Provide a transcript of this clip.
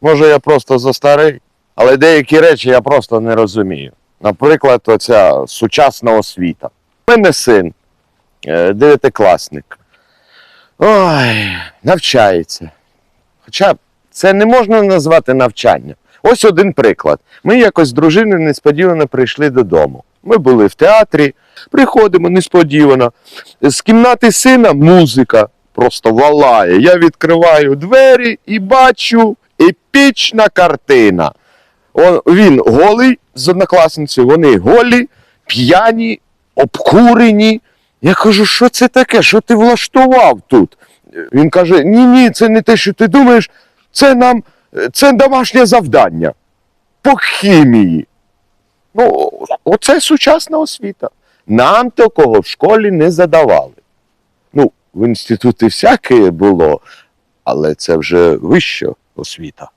Може, я просто застарий, але деякі речі я просто не розумію. Наприклад, оця сучасна освіта. У мене син, е, дев'ятикласник. Ой, навчається. Хоча це не можна назвати навчанням. Ось один приклад. Ми якось з дружиною несподівано прийшли додому. Ми були в театрі, приходимо несподівано. З кімнати сина музика просто валає. Я відкриваю двері і бачу епічна картина. Він голий з однокласницею, вони голі, п'яні, обкурені. Я кажу, що це таке? Що ти влаштував тут? Він каже: Ні, ні, це не те, що ти думаєш, це нам це домашнє завдання по хімії. Ну, оце сучасна освіта. Нам такого в школі не задавали. Ну, в інституті всяке було, але це вже вища освіта.